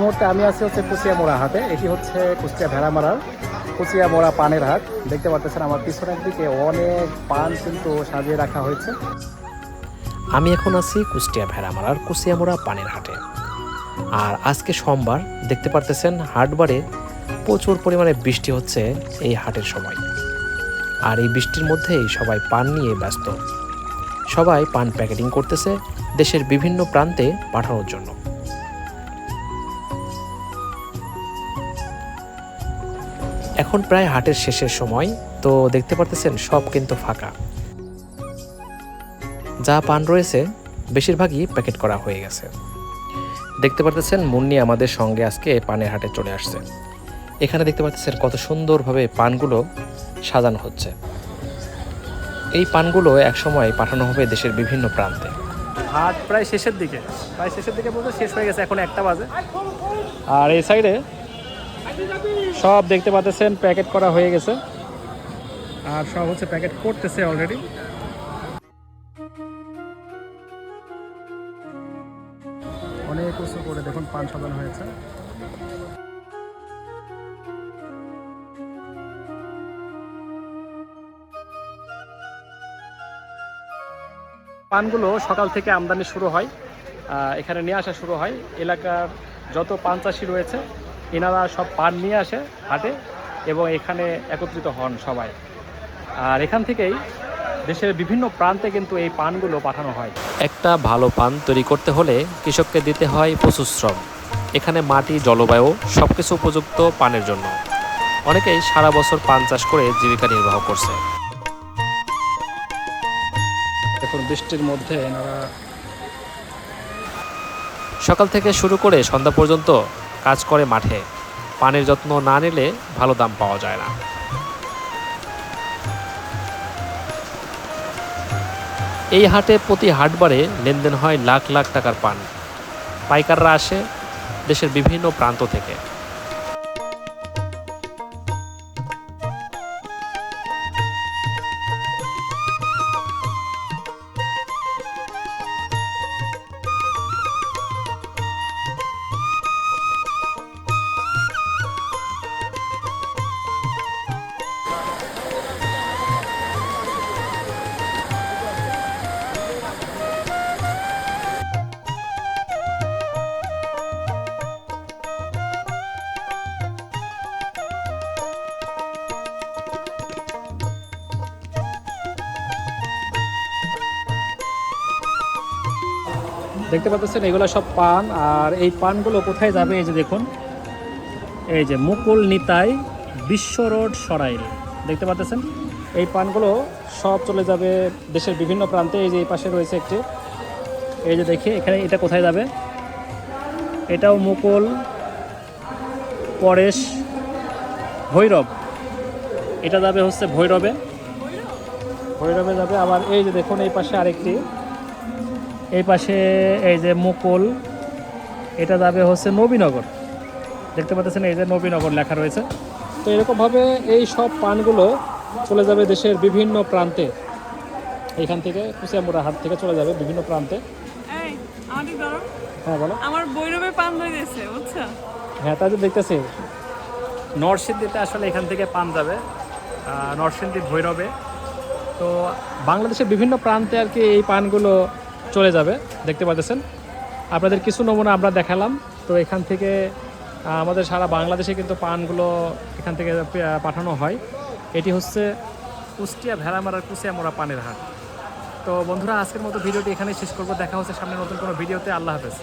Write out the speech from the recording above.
মুহূর্তে আমি আছি হচ্ছে কুচিয়া মোড়া হাটে। এটি হচ্ছে কুষ্টিয়া ভেড়ামারার কুচিয়া মোড়া পানের হাট। দেখতে পাচ্ছেন আমার পিছনের দিকে অনেক পান কিন্তু সাজিয়ে রাখা হয়েছে। আমি এখন আছি কুষ্টিয়া ভেড়ামারার, কুচিয়ামোড়া পানের হাটে। আর আজকে সোমবার, দেখতে পারতেছেন হাটবারে প্রচুর পরিমাণে বৃষ্টি হচ্ছে এই হাটের সময়। আর এই বৃষ্টির মধ্যেই সবাই পান নিয়ে ব্যস্ত। সবাই পান প্যাকেটিং করতেছে দেশের বিভিন্ন প্রান্তে পাঠানোর জন্য। এখন প্রায় হাটের শেষের সময়, তো দেখতে পারতেছেন সব কিন্তু ফাঁকা। যা পান রয়েছে, বেশিরভাগই প্যাকেট করা হয়ে গেছে। দেখতে পারতেছেন মুন্নি আমাদের সঙ্গে আজকে পানের হাটে চলে আসছে। এখানে দেখতে পাচ্ছেন কত সুন্দরভাবে পানগুলো সাজানো হচ্ছে। এই পানগুলো একসময় পাঠানো হবে দেশের বিভিন্ন প্রান্তে। হাট প্রায় শেষের দিকে প্রায় শেষের দিকে বলতে শেষ হয়ে গেছে এখন একটা বাজে। আর এই সাইডে সব দেখতে পাচ্ছেন প্যাকেট করা হয়ে গেছে। আর সব হচ্ছে প্যাকেট করতেছে অলরেডি অনেক উঁচু করে দেখুন পান সাজানো হয়েছে। পানগুলো সকাল থেকে আমদানি শুরু হয় এখানে নিয়ে আসা শুরু হয়। এলাকার যত পান চাষি রয়েছে, এনারা সব পান নিয়ে আসে হাটে এবং এখানে একত্রিত হন সবাই। আর এখান থেকেই দেশের বিভিন্ন প্রান্তে কিন্তু এই পানগুলো পাঠানো হয়। একটা ভালো পান তৈরি করতে হলে কৃষককে দিতে হয় প্রচুর শ্রম। এখানে মাটি, জলবায়ু সব কিছু উপযুক্ত পানের জন্য। অনেকেই সারা বছর পান চাষ করে জীবিকা নির্বাহ করছে। দেখুন বৃষ্টির মধ্যে এনারা সকাল থেকে শুরু করে সন্ধ্যা পর্যন্ত কাজ করে মাঠে। পানের যত্ন না নিলে ভালো দাম পাওয়া যায় না। এই হাটে প্রতি হাটবারে লেনদেন হয় লাখ লাখ টাকার পান। পাইকাররা আসে দেশের বিভিন্ন প্রান্ত থেকে। দেখতে পাচ্ছেন, এগুলো সব পান। আর এই পানগুলো কোথায় যাবে, এই যে দেখুন। এই যে মুকুল নিতাই বিশ্ব রোড সরাইল। দেখতে পাচ্ছেন? এই পানগুলো সব চলে যাবে দেশের বিভিন্ন প্রান্তে। এই যে এই পাশে রয়েছে একটি। এই যে দেখি, এখানে এটা কোথায় যাবে? এটাও মুকুল, পরেশ, ভৈরব। এটা যাবে হচ্ছে ভৈরবে। ভৈরবে যাবে। আবার এই যে দেখুন, এই পাশে আরেকটি। এই পাশে এই যে মুকুল এটা যাবে হচ্ছে নবীনগর। দেখতে পাচ্ছেন এই যে নবীনগর লেখা রয়েছে। তো এরকমভাবে এই সব পানগুলো চলে যাবে দেশের বিভিন্ন প্রান্তে। এখান থেকে কুচিয়ামুড়া হাট থেকে চলে যাবে বিভিন্ন প্রান্তে। হ্যাঁ বলো। আমার বৈরবে পান বুঝছ? হ্যাঁ তাই তো দেখতেছি। নরসিংদীতে আসলে এখান থেকে পান যাবে নরসিংদী ভৈরবে। তো বাংলাদেশের বিভিন্ন প্রান্তে আর কি এই পানগুলো চলে যাবে, দেখতে পাচ্ছেন আপনাদের কিছু নমুনা আমরা দেখালাম। তো এখান থেকে আমাদের সারা বাংলাদেশে কিন্তু পানগুলো এখান থেকে পাঠানো হয়। এটি হচ্ছে কুষ্টিয়া ভেড়ামারার কুচিয়ামোড়া পানের হাট। তো বন্ধুরা, আজকের মতো ভিডিওটি এখানে শেষ করব। দেখা হচ্ছে সামনে নতুন কোনো ভিডিওতে। আল্লাহ হাফেজ।